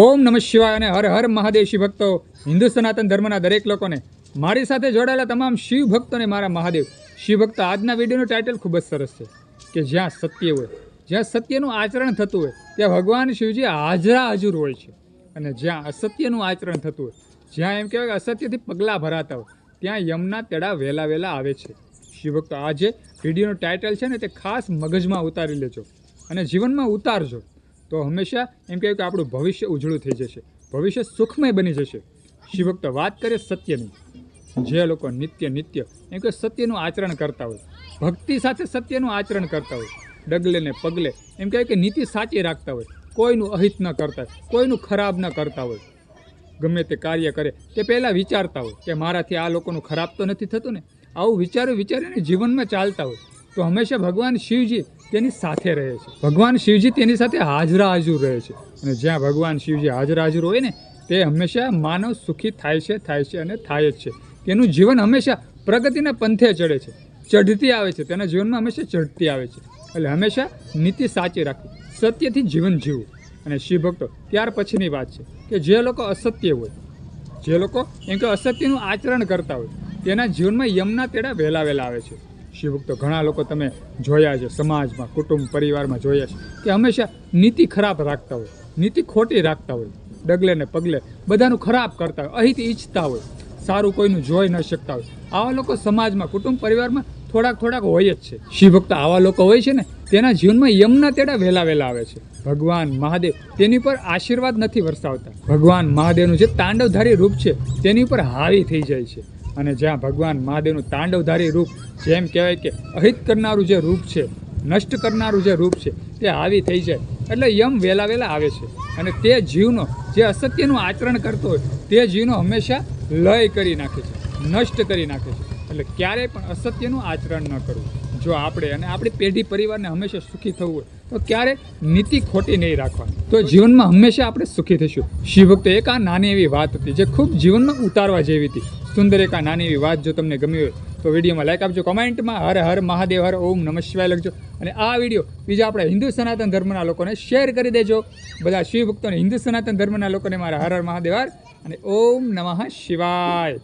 ઓમ નમઃ શિવાય અને હર હર મહાદેવ શિવ ભક્તો, હિન્દુ સનાતન ધર્મના દરેક લોકોને મારી સાથે જોડાયેલા તમામ શિવ ભક્તોને મારા મહાદેવ. શિવ ભક્ત આજના વિડીયોનું ટાઇટલ ખૂબ જ સરસ છે, કે જ્યાં સત્ય હોય, જ્યાં સત્યનું આચરણ થતું હોય, ત્યાં ભગવાન શિવજી હાજરા હાજર હોય છે. અને જ્યાં અસત્યનું આચરણ થતું હોય, જ્યાં એમ કહેવાય કે અસત્યથી પગલાં ભરાતા હોય, ત્યાં યમના તેડા વહેલા વહેલા આવે છે. શિવભક્તો આજે વિડીયોનું ટાઇટલ છે ને તે ખાસ મગજમાં ઉતારી લેજો અને જીવનમાં ઉતારજો. તો હંમેશા એમ કહેવાય કે આપણું ભવિષ્ય ઉજળું થઈ જશે. ભવિષ્ય સુખમય બની જશે. શિવભક્તો વાત કરીએ સત્યની. જે લોકો નિત્ય નિત્ય, એમ કે સત્યનું આચરણ કરતા હોય. ભક્તિ સાથે સત્યનું આચરણ કરતા હોય. ડગલે ને પગલે એમ કહેવાય કે નીતિ સાચી રાખતા હોય. કોઈનું અહિત ન કરતા હોય. કોઈનું ખરાબ ન કરતા હોય. ગમે તે કાર્ય કરે, તે પહેલાં વિચારતા હોય કે મારાથી આ લોકોનું ખરાબ તો નથી થતું ને? આવું વિચાર્યું વિચારીને જીવનમાં ચાલતા હોય. તો હંમેશા ભગવાન શિવજી તેની સાથે રહે છે. ભગવાન શિવજી તેની સાથે હાજરા હાજર રહે છે. અને જ્યાં ભગવાન શિવજી હાજરા હાજર હોય ને, તે હંમેશા માનવ સુખી થાય છે થાય છે અને થાય જ છે. તેનું જીવન હંમેશા પ્રગતિના પંથે ચડે છે. ચઢતી આવે છે. તેના જીવનમાં હંમેશા ચઢતી આવે છે. એટલે હંમેશા નીતિ સાચી રાખવી. સત્યથી જીવન જીવવું. અને શિવ ભક્તો, ત્યાર પછીની વાત છે કે જે લોકો અસત્ય હોય, જે લોકો એમ કે અસત્યનું આચરણ કરતા હોય, તેના જીવનમાં યમના તેડા વહેલા વહેલા આવે છે. શિવભક્તો ઘણા લોકો તમે જોયા છે, સમાજમાં, કુટુંબ, પરિવારમાં જોયા છે, કે હંમેશા નીતિ ખરાબ રાખતા હોય, નીતિ ખોટી રાખતા હોય, ડગલે ને પગલે બધાનું ખરાબ કરતા હોય અહિત ઈચ્છતા હોય, સારું કોઈનું જોઈ ન શકતા હોય. આવા લોકો સમાજમાં, કુટુંબ, પરિવારમાં થોડાક થોડાક હોય જ છે. શિવભક્ત આવા લોકો હોય છે ને, તેના જીવનમાં યમના તેડા વહેલા વહેલા આવે છે. ભગવાન મહાદેવ તેની પર આશીર્વાદ નથી વરસાવતા. ભગવાન મહાદેવનું જે તાંડવધારી રૂપ છે, તેની ઉપર હાવી થઈ જાય છે. અને જ્યાં ભગવાન મહાદેવનું તાંડવધારી રૂપ જેમ કહેવાય કે અહિત કરનારું જે રૂપ છે, નષ્ટ કરનારું જે રૂપ છે, તે હાવી થઈ જાય. એટલે યમ વહેલા વહેલા આવે છે. અને તે જીવનો જે અસત્યનું આચરણ કરતો હોય, તે જીવનો હંમેશા લય કરી નાખે છે, નષ્ટ કરી નાખે છે. એટલે ક્યારેય પણ અસત્યનું આચરણ ન કરવું. જો આપણે અને આપણી પેઢી પરિવારને હંમેશા સુખી થવું હોય, તો ક્યારે નીતિ ખોટી નહીં રાખવાની. તો જીવનમાં હંમેશા આપણે સુખી થઈશું. શિવભક્ત, એક આ નાની એવી વાત હતી જે ખૂબ જીવનમાં ઉતારવા જેવી હતી. સુંદર એક આ નાની એવી વાત જો તમને ગમી હોય તો વિડીયોમાં લાઈક આપજો, કોમેન્ટમાં હર હર મહાદેવ, હર ઓમ નમઃ શિવાય લખજો. અને આ વીડિયો બીજા આપણે હિન્દુ સનાતન ધર્મના લોકોને શેર કરી દેજો. બધા શિવ ભક્તોને હિન્દુ સનાતન ધર્મના લોકોને મારા હર હર મહાદેવ, હર અને ઓમ નમઃ શિવાય.